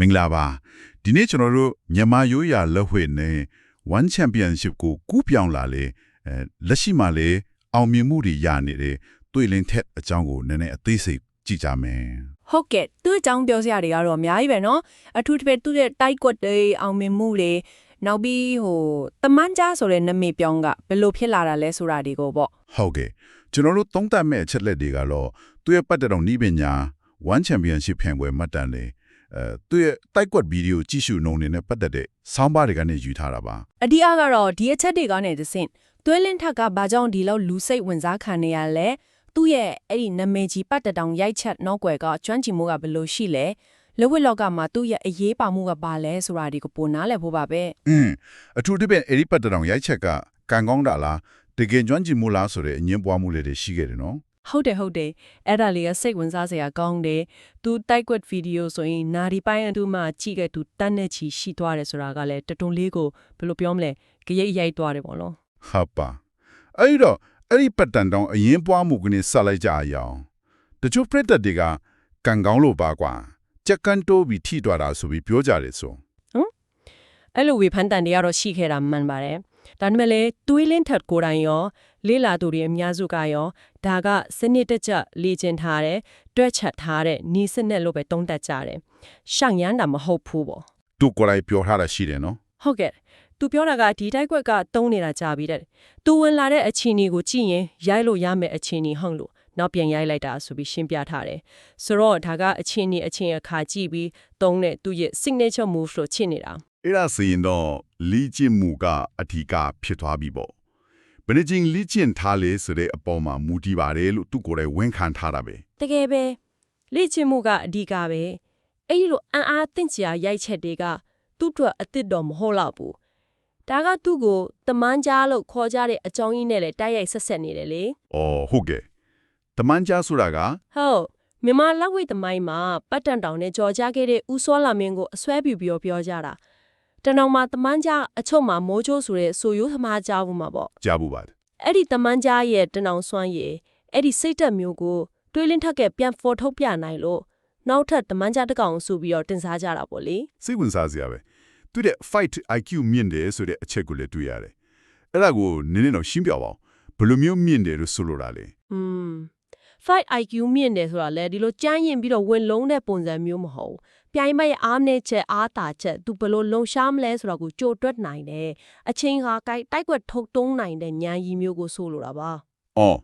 မင်္ဂလာပါဒီနေ့ကျွန်တော်တို့မြန်မာရိုးရာလက်ဝှေနဲ့ One Championship ကိုကူးပြောင်းလာလေအဲလက်ရှိမှာလေအောင်မြင်မှုတွေရနေတဲ့တွေ့လင်းထက်အကြောင်းကိုနည်းနည်းအသေးစိတ်ကြည့်ကြမယ် ဟုတ်ကဲ့သူ့အကြောင်းပြောစရာတွေကတော့အများကြီးပဲเนาะအထူးသဖြင့်သူ့ရဲ့တိုက်ကွက်တွေအောင်မြင်မှုတွေနောက်ပြီးဟိုတမန်ကြားဆိုတဲ့နမိတ်ပြောင်းကဘယ်လိုဖြစ်လာတာလဲဆိုတာဒီကိုပေါ့ ဟုတ်ကဲ့ကျွန်တော်တို့သုံးသပ်မဲ့အချက်လက်တွေကတော့သူ့ရဲ့ပတ်သက်တော်နီးပညာ One Championship ဖန်ပွဲမှတ်တမ်းလေ အဲသူ့ရဲ့တိုက်ကွက်ဗီဒီယိုကြည့်ရှုနှုံနေနဲ့ပတ်သက်တဲ့ဆောင်းပါးတွေကနေယူထားတာပါအဓိကကတော့ဒီအချက်တွေကနေသင့်သွေးလင်းထက်ကဘာကြောင့်ဒီလောက်လူစိတ်ဝင်စားခံနေရလဲသူ့ရဲ့အဲ့ဒီနမိတ်ကြီးပတ်တတောင်ရိုက်ချက်နောက်ွယ်ကကျွမ်းကျင်မှုကဘယ်လိုရှိလဲလဝိလောကမှာသူ့ရဲ့အရေးပါမှုကဘာလဲဆိုတာဒီကိုပိုနားလည်ဖို့ပါပဲอืมအထူးသဖြင့်အဲ့ဒီပတ်သက်တော်ရိုက်ချက်ကကံကောင်းတာလားတကယ်ကျွမ်းကျင်မှုလားဆိုတဲ့အငင်းပွားမှုလေးတွေရှိခဲ့တယ်နော် ဟုတ်တယ်ဟုတ်တယ်အဲ့ဒါလေးကစိတ်ဝင်စားစရာကောင်းတယ်သူတိုက်ကွက်ဗီဒီယိုဆိုရင်နာဒီပိုင်းအတူမှကြည့်ခဲ့သူတန်းနဲ့ချီရှိသွားတယ်ဆိုတာကလည်းတတွန်လေးကိုဘယ်လိုပြောမလဲကြရိတ်ရိုက်သွားတယ်ပေါ့နော်ဟုတ်ပါအဲ့ဒီတော့အဲ့ဒီပတ်တန်တောင်အရင်ပွားမှုကနေဆက်လိုက်ကြရအောင်တချို့ပြည့်တက်တွေကကံကောင်းလို့ပါကွာချက်ကန်တိုးပြီးထိတွားတာဆိုပြီးပြောကြတယ်ဆိုအဲ့လိုဝေဖန်တန်တွေကတော့ရှိခဲ့တာမှန်ပါတယ်ဒါပေမဲ့လေတွေးလင်းထက်ကိုယ်တိုင်ရော လေးလာသူတွေအများစုကရောဒါကစနစ်တကျလေ့ကျင့်ထားတဲ့တွက်ချက်ထားတဲ့နီးစနစ်လို့ပဲတုံးတက်ကြတယ်ရှောင်ရမ်းတာမဟုတ်ဘူးပေါ့သူကိုယ်တိုင်ပြောထားတာရှိတယ်နော်ဟုတ်ကဲ့သူပြောတာကဒီတိုက်ကွက်ကတုံးနေတာကြာပြီတဲ့သူဝင်လာတဲ့အခြေအနေကိုကြည့်ရင်ရိုက်လို့ရမယ်အခြေအနေဟုတ်လို့နောက်ပြန်ရိုက်လိုက်တာဆိုပြီးရှင်းပြထားတယ်ဆိုတော့ဒါကအခြေအနေအချင်းအခါကြည့်ပြီးတုံးတဲ့သူရဲ့ signature move လို့ချစ်နေတာအဲ့ဒါဆိုရင်တော့လီကျင့်မှုကအဓိကဖြစ်သွားပြီပေါ့ ဘယ်နှချင်းလီကျင့်ထားလဲဆိုတဲ့အပေါ်မှာမူတည်ပါတယ်လို့သူကိုယ်တိုင်ဝန်ခံထားတာပဲတကယ်ပဲလေ့ကျင့်မှုကအဓိကပဲအဲ့ဒီလိုအံ့အားသင့်စရာရိုက်ချက်တွေကသူ့အတွက်အစ်စ်တော်မဟုတ်တော့ဘူးဒါကသူ့ကိုတမန်ကြားလို့ခေါ်ကြတဲ့အကြောင်းရင်းနဲ့လည်းတိုက်ရိုက်ဆက်ဆက်နေတယ်လေ။အော်ဟုတ်ကဲ့။တမန်ကြားဆိုတာကဟုတ်မြန်မာလက်ဝိတ်သမိုင်းမှာပတ်တန်တောင်နဲ့ကြော်ကြခဲ့တဲ့ဦးစောလာမင်းကိုအစွဲပြူပြောပြောကြတာ တနောင်မှာတမန်ကြားအချုပ်မှာမိုးချိုးဆိုတဲ့ဆိုရိုးသမားကြားဘူးမှာပေါ့ကြားဘူးပါတယ်အဲ့ဒီတမန်ကြားရဲ့တနောင်စွမ်းရည်အဲ့ဒီစိတ်တက်မျိုးကိုတွေးလင်းထက်ကပြန်ဖော်ထုတ်ပြနိုင်လို့နောက်ထပ်တမန်ကြားတစ်ကောင်ဆိုပြီးတော့တင်စားကြတာပေါ့လေ။စိတ်ဝင်စားစရာပဲ။သူတဲ့ fight IQ မြင့်တယ်ဆိုတဲ့အချက်ကိုလည်းတွေ့ရတယ်။အဲ့ဒါကိုနည်းနည်းတော့ရှင်းပြပါဦး။ဘယ်လိုမျိုးမြင့်တယ်လို့ဆိုလိုတာလဲอืม fight IQ မြင့်တယ်ဆိုတာလေဒီလိုကြမ်းရင်ပြီးတော့ဝင်လုံးတဲ့ပုံစံမျိုးမဟုတ်ဘူး ပြိုင်မရဲ့အားနဲ့ချက်အားတာချက်သူဘယ်လိုလုံရှားမလဲဆိုတာကိုကြိုတွက်နိုင်တယ်အချင်းဟာကိုက်တိုက်ကွက်ထုတ်တုံးနိုင်တဲ့ဉာဏ်ရည်မျိုးကိုဆိုလိုတာပါ။အော်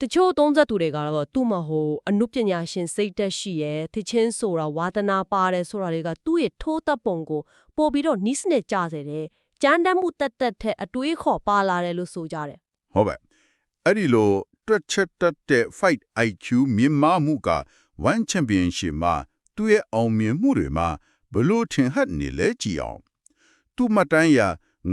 တချို့သုံးသက်သူတွေကတော့သူ့မဟုတ်အနုပညာရှင်စိတ်တက်ရှိရဲ့သချင်းဆိုတာဝါသနာပါတယ်ဆိုတာတွေကသူ့ရဲ့ထိုးသက်ပုံကိုပို့ပြီးတော့နီးစနစ်ကြစေတယ်ကြမ်းတမ်းမှုတက်တက်တဲ့အတွေးခေါ်ပါလာတယ်လို့ဆိုကြတယ်ဟုတ်ပါ။အဲ့ဒီလိုတွက်ချက်တတ်တဲ့ fight IQ မြင့်မားမှုက one championship မှာ သူ့ရဲ့အောင်မြင်မှုတွေမှာဘယ်လို့ထင်ဟပ်နေလဲကြည့်အောင်။သူ့မတန်းရ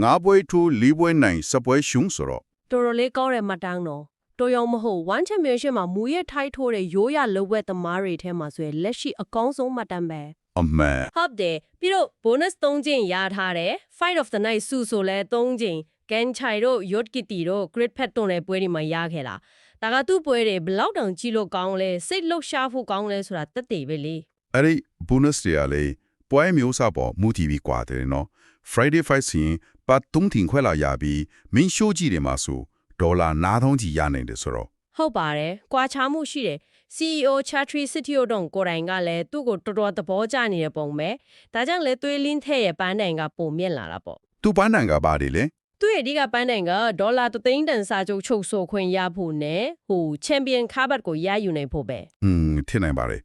ငါးပွဲထိုးလေးပွဲနိုင်စပွဲရှုံးဆိုတော့တော်တော်လေးကောင်းတဲ့မှတ်တမ်းတော့တော်ရုံမဟုတ် one championship မှာမူရဲ့ထိုက်ထိုးတဲ့ရိုးရလောဝက်သမားတွေထဲမှာဆိုရင်လက်ရှိအကောင်းဆုံးမှတ်တမ်းပဲအမှန်ဟုတ်တယ်ပြီးတော့ bonus 3ချိန်ရထားတယ် fight of the night စုဆိုလဲ3ချိန် gan chai တို့ yot kitty တို့ great pet တို့နဲ့ပွဲတွေမှာရခဲ့တာဒါကသူ့ပွဲတွေဘယ်လောက်တောင်ကြည့်လို့ကောင်းလဲစိတ်လှုပ်ရှားဖို့ကောင်းလဲဆိုတာတက်တည်ပဲလေ အဲ့ဒီ bonus တွေကလေပွဲမျိုးစားပေါ်မူတည်ပြီးကွာတယ်နော် Friday fight စီရင်ပတ်သုံးထင်ခွဲလာရပြီးမင်းရှိုးကြည့်တယ်မှာဆိုဒေါ်လာ9000ကြီးရနိုင်တယ်ဆိုတော့ဟုတ်ပါတယ်။ကွာခြားမှုရှိတယ်။ CEO Chatri Sitio တုံကိုယ်တိုင်ကလည်းသူ့ကိုတော်တော်သဘောကျနေတဲ့ပုံပဲ။ဒါကြောင့်လဲသွေးလင်းထဲ့ရဲ့ပန်းတိုင်ကပုံမြင့်လာတာပေါ့သူပန်းနံကပါတယ်လေ။သူ့ရဲ့အဓိကပန်းတိုင်ကဒေါ်လာ3သိန်းတန်စာချုပ်ချုပ်ဆိုခွင့်ရဖို့နဲ့ဟိုချန်ပီယံခါဘတ်ကိုရယူနိုင်ဖို့ပဲอืมထင်နိုင်ပါတယ်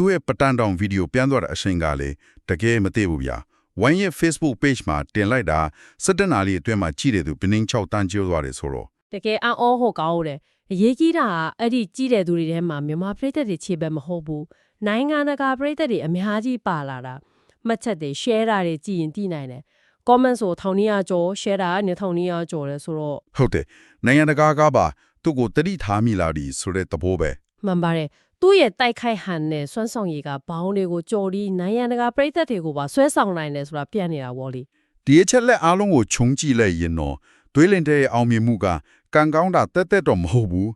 သူရဲ့ပတန်တောင်ဗီဒီယိုပြန်သွားတဲ့အချိန်ကလေတကယ်မသိဘူးဗျာဝိုင်းရဲ့ Facebook page မှာတင်လိုက်တာ17နာရီအတွင်းမှာကြည့်တယ်သူပနင်း6တန်းကျော်သွားတယ်ဆိုတော့။တကယ်အံ့ဩဟောကောင်းတယ်။အရေးကြီးတာကအဲ့ဒီကြီးတဲ့သူတွေထဲမှာမြန်မာပြည်သက်တွေခြေပဲမဟုတ်ဘူး။နိုင်ငံတကာပြည်သက်တွေအများကြီးပါလာတာ။မှတ်ချက်တွေ share တာတွေကြည့်ရင်သိနိုင်တယ်။ comment ဆိုထောင်နီးယားကျော် share တာကနေထောင်နီးယားကျော်လဲဆိုတော့ဟုတ်တယ်နိုင်ငံတကာကပါသူ့ကိုတတိထားမိလာပြီဆိုတဲ့သဘောပဲမှန်ပါတယ် သူ့ရဲ့တိုက်ခိုက်ဟန်နဲ့စွမ်းဆောင်ရည်ကဘောင်းတွေကိုကြော်ပြီးနိုင်ငံတကာပြည်သက်တွေကိုပါဆွဲဆောင်နိုင်တယ်ဆိုတာပြနေတာဗောလေဒီအချက်လက်အားလုံးကိုခြုံကြည့်လိုက်ရင်တော့သွေးလင်တဲ့အောင်မြင်မှုကကံကောင်းတာတက်တက်တော့မဟုတ်ဘူး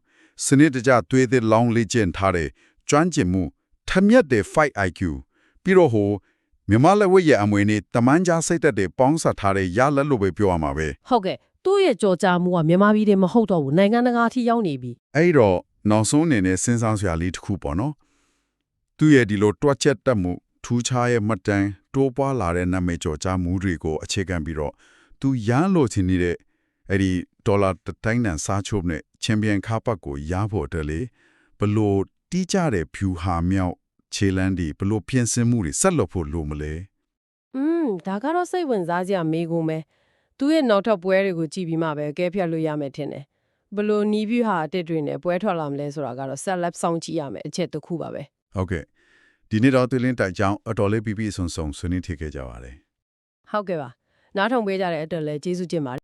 စနစ်တကျသွေးသစ်လောင်းလေ့ကျင့်ထားတဲ့ကျွမ်းကျင်မှုထက်မြက်တဲ့ fight IQ ပြီးတော့ဟိုမြမလက်ဝက်ရဲ့အမွေနဲ့တမန်ကြားစိတ်သက်တွေပေါင်းစပ်ထားတဲ့ရလက်လို့ပဲပြောရမှာပဲဟုတ်ကဲ့သူ့ရဲ့ကြော်ကြားမှုကမြန်မာပြည်တည်းမဟုတ်တော့ဘူးနိုင်ငံတကာအထိရောက်နေပြီအဲ့တော့ နောက်ဆုံးအနေနဲ့စဉ်းစားစရာလေးတစ်ခုပေါ့နော်သူ့ရဲ့ဒီလိုတွက်ချက်တတ်မှုထူးခြားရဲ့မှတ်တမ်းတိုးပွားလာတဲ့နာမည်ကျော်ကြားမှုတွေကိုအခြေခံပြီးတော့သူရမ်းလို့ချင်နေတဲ့အဲ့ဒီဒေါ်လာတစ်တိုင်းတန်စားချုပ်နဲ့ချန်ပီယံကားပတ်ကိုရဖို့အတွက်လေဘလို့တီးကြတဲ့ဖြူဟာမြောက်ခြေလန်းဒီဘလို့ပြင်ဆင်မှုတွေဆက်လုပ်ဖို့လိုမလဲอืมဒါကတော့စိတ်ဝင်စားစရာမေးကုန်ပဲသူ့ရဲ့နောက်ထပ်ပွဲတွေကိုကြည့်ပြီးမှပဲအကဲဖြတ်လို့ရမယ်ထင်တယ် ဘလို့နီးပြဟာအတစ်တွေနဲ့ပွဲထွက်လာမလဲဆိုတာကတော့ဆက်လက်စောင့်ကြည့်ရမယ်အချက်တစ်ခုပါပဲဟုတ်ကဲ့ဒီနေ့တော့သူလင်းတိုက်ကြောင်းအတော်လေးပြပြဆုံဆုံဆွေးနွေးထည့်ခဲ့ကြပါတယ်ဟုတ်ကဲ့ပါနားထောင်ပေးကြတဲ့အတွက်လည်းကျေးဇူးတင်ပါတယ်